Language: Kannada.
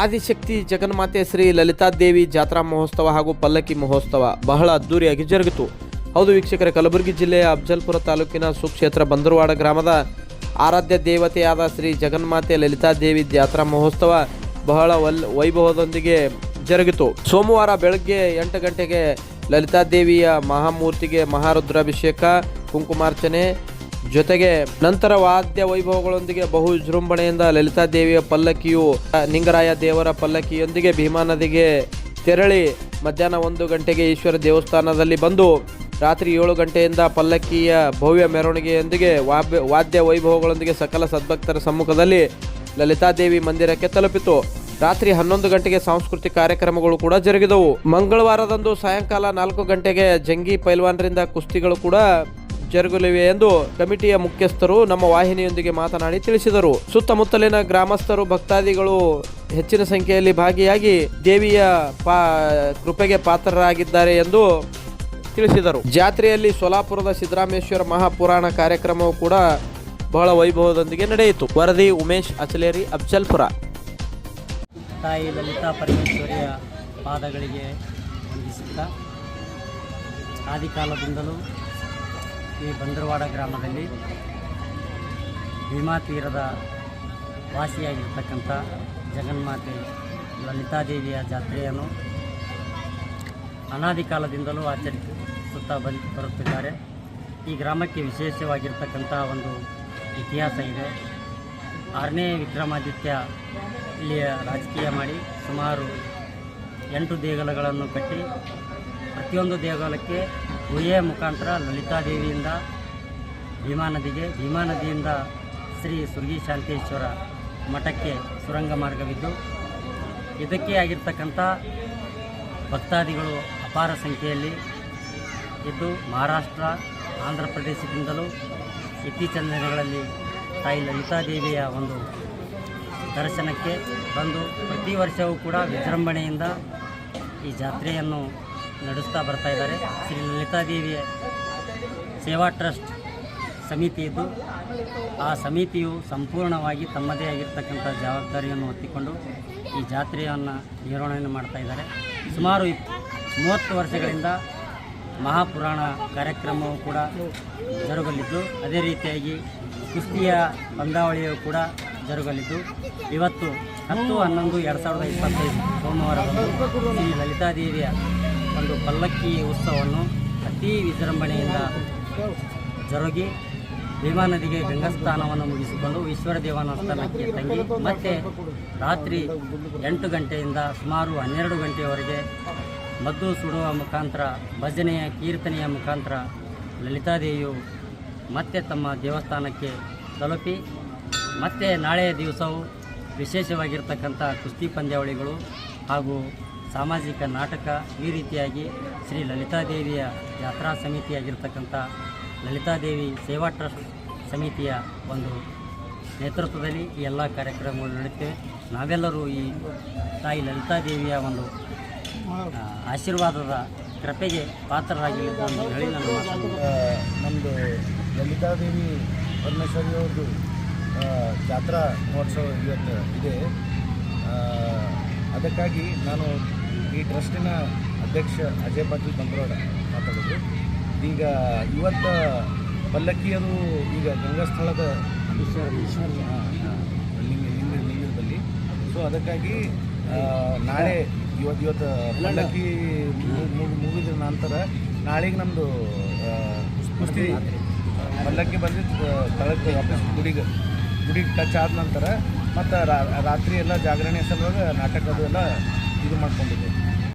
ಆದಿಶಕ್ತಿ ಜಗನ್ಮಾತೆ ಶ್ರೀ ಲಲಿತಾದೇವಿ ಜಾತ್ರಾ ಮಹೋತ್ಸವ ಹಾಗೂ ಪಲ್ಲಕ್ಕಿ ಮಹೋತ್ಸವ ಬಹಳ ಅದ್ದೂರಿಯಾಗಿ ಜರುಗಿತು. ಹೌದು ವೀಕ್ಷಕರೇ, ಕಲಬುರಗಿ ಜಿಲ್ಲೆಯ ಅಫಜಲ್ಪುರ ತಾಲೂಕಿನ ಸುಕ್ಷೇತ್ರ ಬಂದರವಾಡ ಗ್ರಾಮದ ಆರಾಧ್ಯ ದೇವತೆಯಾದ ಶ್ರೀ ಜಗನ್ಮಾತೆ ಲಲಿತಾದೇವಿ ಜಾತ್ರಾ ಮಹೋತ್ಸವ ಬಹಳ ವಲ್, ವೈಭವದೊಂದಿಗೆ ಜರುಗಿತು. ಸೋಮವಾರ ಬೆಳಗ್ಗೆ ಎಂಟು ಗಂಟೆಗೆ ಲಲಿತಾದೇವಿಯ ಮಹಾಮೂರ್ತಿಗೆ ಮಹಾರುದ್ರಾಭಿಷೇಕ, ಕುಂಕುಮಾರ್ಚನೆ ಜೊತೆಗೆ ನಂತರ ವಾದ್ಯ ವೈಭವಗಳೊಂದಿಗೆ ಬಹು ವಿಜೃಂಭಣೆಯಿಂದ ಲಲಿತಾದೇವಿಯ ಪಲ್ಲಕ್ಕಿಯು, ನಿಂಗರಾಯ ದೇವರ ಪಲ್ಲಕ್ಕಿಯೊಂದಿಗೆ ಭೀಮಾ ನದಿಗೆ ತೆರಳಿ ಮಧ್ಯಾಹ್ನ ಒಂದು ಗಂಟೆಗೆ ಈಶ್ವರ ದೇವಸ್ಥಾನದಲ್ಲಿ ಬಂದು ರಾತ್ರಿ ಏಳು ಗಂಟೆಯಿಂದ ಪಲ್ಲಕ್ಕಿಯ ಭವ್ಯ ಮೆರವಣಿಗೆಯೊಂದಿಗೆ ವಾದ್ಯ ವಾದ್ಯ ವೈಭವಗಳೊಂದಿಗೆ ಸಕಲ ಸದ್ಭಕ್ತರ ಸಮ್ಮುಖದಲ್ಲಿ ಲಲಿತಾದೇವಿ ಮಂದಿರಕ್ಕೆ ತಲುಪಿತು. ರಾತ್ರಿ ಹನ್ನೊಂದು ಗಂಟೆಗೆ ಸಾಂಸ್ಕೃತಿಕ ಕಾರ್ಯಕ್ರಮಗಳು ಕೂಡ ಜರುಗಿದವು. ಮಂಗಳವಾರದಂದು ಸಾಯಂಕಾಲ ನಾಲ್ಕು ಗಂಟೆಗೆ ಜಂಗಿ ಪೈಲ್ವಾನ್ರಿಂದ ಕುಸ್ತಿಗಳು ಕೂಡ ಜರುಗಲಿವೆ ಎಂದು ಕಮಿಟಿಯ ಮುಖ್ಯಸ್ಥರು ನಮ್ಮ ವಾಹಿನಿಯೊಂದಿಗೆ ಮಾತನಾಡಿ ತಿಳಿಸಿದರು. ಸುತ್ತಮುತ್ತಲಿನ ಗ್ರಾಮಸ್ಥರು, ಭಕ್ತಾದಿಗಳು ಹೆಚ್ಚಿನ ಸಂಖ್ಯೆಯಲ್ಲಿ ಭಾಗಿಯಾಗಿ ದೇವಿಯ ಪಾ, ಕೃಪೆಗೆ ಪಾತ್ರರಾಗಿದ್ದಾರೆ ಎಂದು ತಿಳಿಸಿದರು. ಜಾತ್ರೆಯಲ್ಲಿ ಸೋಲಾಪುರದ ಸಿದ್ದರಾಮೇಶ್ವರ ಮಹಾಪುರಾಣ ಕಾರ್ಯಕ್ರಮವು ಕೂಡ ಬಹಳ ವೈಭವದೊಂದಿಗೆ ನಡೆಯಿತು. ವರದಿ ಉಮೇಶ್ ಅಚಲೇರಿ, ಅಫ್ಜಲ್ಪುರ. ತಾಯಿ ಲಲಿತಾ ಪರಮೇಶ್ವರಿಯ ಪಾದಗಳಿಗೆ ವಂದಿಸುತ್ತಾ, ಆದಿಕಾಲದಿಂದಲೂ ಈ ಬಂದರವಾಡ ಗ್ರಾಮದಲ್ಲಿ ಭೀಮಾ ತೀರದ ವಾಸಿಯಾಗಿರ್ತಕ್ಕಂಥ ಜಗನ್ಮಾತೆ ಲಲಿತಾದೇವಿಯ ಜಾತ್ರೆಯನ್ನು ಅನಾದಿ ಕಾಲದಿಂದಲೂ ಆಚರಿಸುತ್ತಾ ಬಂದು ಬರುತ್ತಿದ್ದಾರೆ. ಈ ಗ್ರಾಮಕ್ಕೆ ವಿಶೇಷವಾಗಿರ್ತಕ್ಕಂಥ ಒಂದು ಇತಿಹಾಸ ಇದೆ. ಆರನೇ ವಿಕ್ರಮಾದಿತ್ಯ ಇಲ್ಲಿಯ ರಾಜಕೀಯ ಮಾಡಿ ಸುಮಾರು ಎಂಟು ದೇಗುಲಗಳನ್ನು ಕಟ್ಟಿ ಪ್ರತಿಯೊಂದು ದೇಗುಲಕ್ಕೆ ಗುಹೆಯ ಮುಖಾಂತರ ಲಲಿತಾದೇವಿಯಿಂದ ಭೀಮಾ ನದಿಗೆ, ಭೀಮಾ ನದಿಯಿಂದ ಶ್ರೀ ಸುರ್ಗಿ ಶಾಂತೇಶ್ವರ ಮಠಕ್ಕೆ ಸುರಂಗ ಮಾರ್ಗವಿದ್ದು, ಇದಕ್ಕೆ ಆಗಿರ್ತಕ್ಕಂಥ ಭಕ್ತಾದಿಗಳು ಅಪಾರ ಸಂಖ್ಯೆಯಲ್ಲಿ ಇದ್ದು ಮಹಾರಾಷ್ಟ್ರ, ಆಂಧ್ರ ಪ್ರದೇಶದಿಂದಲೂ ಇತ್ತೀಚಿನ ದಿನಗಳಲ್ಲಿ ತಾಯಿ ಲಲಿತಾದೇವಿಯ ಒಂದು ದರ್ಶನಕ್ಕೆ ಬಂದು ಪ್ರತಿ ವರ್ಷವೂ ಕೂಡ ವಿಜೃಂಭಣೆಯಿಂದ ಈ ಜಾತ್ರೆಯನ್ನು ನಡೆಸ್ತಾ ಬರ್ತಾ ಇದ್ದಾರೆ. ಶ್ರೀ ಲಲಿತಾದೇವಿಯ ಸೇವಾ ಟ್ರಸ್ಟ್ ಸಮಿತಿ ಇದ್ದು ಆ ಸಮಿತಿಯು ಸಂಪೂರ್ಣವಾಗಿ ತಮ್ಮದೇ ಆಗಿರ್ತಕ್ಕಂಥ ಜವಾಬ್ದಾರಿಯನ್ನು ಹೊತ್ತಿಕೊಂಡು ಈ ಜಾತ್ರೆಯನ್ನು ನಿರ್ವಹಣೆಯನ್ನು ಮಾಡ್ತಾ ಇದ್ದಾರೆ. ಸುಮಾರು ಮೂವತ್ತು ವರ್ಷಗಳಿಂದ ಮಹಾಪುರಾಣ ಕಾರ್ಯಕ್ರಮವು ಕೂಡ ಜರುಗಲಿದ್ದು, ಅದೇ ರೀತಿಯಾಗಿ ಕುಸ್ತಿಯ ಪಂದ್ಯಾವಳಿಯು ಕೂಡ ಜರುಗಲಿದ್ದು, ಇವತ್ತು ಹತ್ತು ಹನ್ನೊಂದು ಎರಡು ಸಾವಿರದ ಇಪ್ಪತ್ತೈದು ಸೋಮವಾರದಂದು ಶ್ರೀ ಲಲಿತಾದೇವಿಯ ಒಂದು ಪಲ್ಲಕ್ಕಿ ಉತ್ಸವವನ್ನು ಅತಿ ವಿಜೃಂಭಣೆಯಿಂದ ಜರುಗಿ ಭೀಮಾ ನದಿಗೆ ಗಂಗಾಸ್ನಾನವನ್ನು ಮುಗಿಸಿಕೊಂಡು ಈಶ್ವರ ದೇವಾನಸ್ಥಾನಕ್ಕೆ ತಂಗಿ, ಮತ್ತೆ ರಾತ್ರಿ ಎಂಟು ಗಂಟೆಯಿಂದ ಸುಮಾರು ಹನ್ನೆರಡು ಗಂಟೆಯವರೆಗೆ ಮದ್ದು ಸುಡುವ ಮುಖಾಂತರ, ಭಜನೆಯ ಕೀರ್ತನೆಯ ಮುಖಾಂತರ ಲಲಿತಾದೇವಿಯು ಮತ್ತೆ ತಮ್ಮ ದೇವಸ್ಥಾನಕ್ಕೆ ತಲುಪಿ, ಮತ್ತೆ ನಾಳೆಯ ದಿವಸವು ವಿಶೇಷವಾಗಿರ್ತಕ್ಕಂಥ ಕುಸ್ತಿ ಪಂದ್ಯಾವಳಿಗಳು ಹಾಗೂ ಸಾಮಾಜಿಕ ನಾಟಕ ಈ ರೀತಿಯಾಗಿ ಶ್ರೀ ಲಲಿತಾದೇವಿಯ ಯಾತ್ರಾ ಸಮಿತಿಯಾಗಿರ್ತಕ್ಕಂಥ ಲಲಿತಾದೇವಿ ಸೇವಾ ಟ್ರಸ್ಟ್ ಸಮಿತಿಯ ಒಂದು ನೇತೃತ್ವದಲ್ಲಿ ಈ ಎಲ್ಲ ಕಾರ್ಯಕ್ರಮಗಳು ನಡೆಯುತ್ತೇವೆ ನಾವೆಲ್ಲರೂ ಈ ತಾಯಿ ಲಲಿತಾದೇವಿಯ ಒಂದು ಆಶೀರ್ವಾದದ ಕೃಪೆಗೆ ಪಾತ್ರರಾಗಿ ಅಂತ ಹೇಳಿ ಮಾತನ್ನು ನಮ್ಮದು ಲಲಿತಾದೇವಿ ಪರಮೇಶ್ವರಿಯವ್ರದ್ದು ಜಾತ್ರಾ ಮಹೋತ್ಸವ ಇವತ್ತು ಇದೆ. ಅದಕ್ಕಾಗಿ ನಾನು ಈ ಟ್ರಸ್ಟಿನ ಅಧ್ಯಕ್ಷ ಅಜಯ್ ಪಾಟೀಲ್ ಬಂದ್ರೋಡ ಮಾತಾಡೋದು ಈಗ ಇವತ್ತು ಪಲ್ಲಕ್ಕಿಯರು ಈಗ ಗಂಗಾಸ್ಥಳದ ಲಿಂಗದಲ್ಲಿ. ಸೊ ಅದಕ್ಕಾಗಿ ನಾಳೆ ಇವತ್ತು ಇವತ್ತು ಪಲ್ಲಕ್ಕಿ ಮುಗಿದ ನಂತರ ನಾಳೆಗೆ ನಮ್ಮದು ಕುಸ್ತಿ, ಪಲ್ಲಕ್ಕಿ ಬಂದು ಸ್ಥಳಕ್ಕೆ ವಾಪಸ್ ಗುಡಿಗೆ ಗುಡಿಗೆ ಟಚ್ ಆದ ನಂತರ ಮತ್ತು ರಾತ್ರಿ ಎಲ್ಲ ಜಾಗರಣೆ ಸಲುವಾಗ ನಾಟಕದು ಎಲ್ಲ ಇದು ಮಾಡ್ಕೊಂಡಿದ್ದೆ